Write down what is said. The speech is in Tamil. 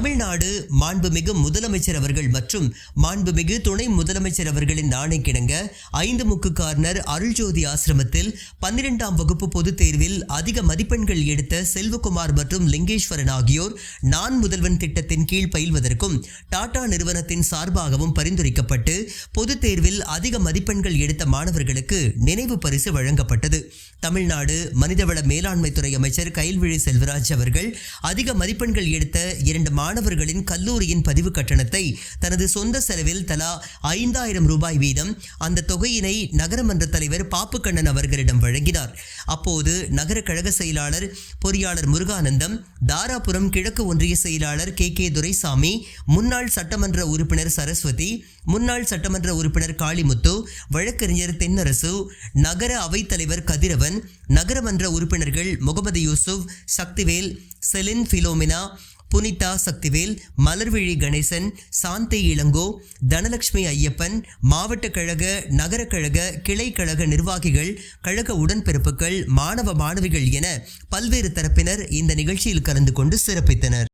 தமிழ்நாடு மாண்புமிகு முதலமைச்சர் அவர்கள் மற்றும் மாண்புமிகு துணை முதலமைச்சர் அவர்களின் ஆணைக்கிணங்க ஐந்து முக்கு கார்னர் அருள்ஜோதி ஆசிரமத்தில் பன்னிரெண்டாம் வகுப்பு பொதுத் தேர்வில் அதிக மதிப்பெண்கள் எடுத்த செல்வகுமார் மற்றும் லிங்கேஸ்வரன் ஆகியோர் நான் முதல்வன் திட்டத்தின் கீழ் பயில்வதற்கும் டாடா நிறுவனத்தின் சார்பாகவும் பரிந்துரைக்கப்பட்டு பொதுத் தேர்வில் அதிக மதிப்பெண்கள் எடுத்த மாணவர்களுக்கு நினைவு பரிசு வழங்கப்பட்டது. தமிழ்நாடு மனிதவள மேலாண்மை துறை அமைச்சர் கைல்விழி செல்வராஜ் அவர்கள் அதிக மதிப்பெண்கள் எடுத்த இரண்டு மாணவர்களின் கல்லூரியின் பதிவு கட்டணத்தை தனது சொந்த செலவில் தலா ஐந்தாயிரம் ரூபாய் வீதம் அந்த தொகையினை நகரமன்ற தலைவர் பாப்புக்கண்ணன் அவர்களிடம் வழங்கினார். அப்போது நகர கழக செயலாளர் பொறியாளர் முருகானந்தம் தாராபுரம் கிழக்கு ஒன்றிய செயலாளர் கே. கே. துரைசாமி முன்னாள் சட்டமன்ற உறுப்பினர் சரஸ்வதி முன்னாள் சட்டமன்ற உறுப்பினர் காளிமுத்து வழக்கறிஞர் தென்னரசு நகர அவைத்தலைவர் கதிரவன் நகரமன்ற உறுப்பினர்கள் முகமது யூசுப் சக்திவேல் செலின் பிலோமினா புனிதா சக்திவேல் மலர்விழி கணேசன் சாந்தி இளங்கோ தனலட்சுமி ஐயப்பன் மாவட்ட கழக நகர கழக கிளை கழக நிர்வாகிகள் கழக உடன்பிறப்புகள் மாணவ மாணவிகள் என பல்வேறு தரப்பினர் இந்த நிகழ்ச்சியில் கலந்து கொண்டு சிறப்பித்தனர்.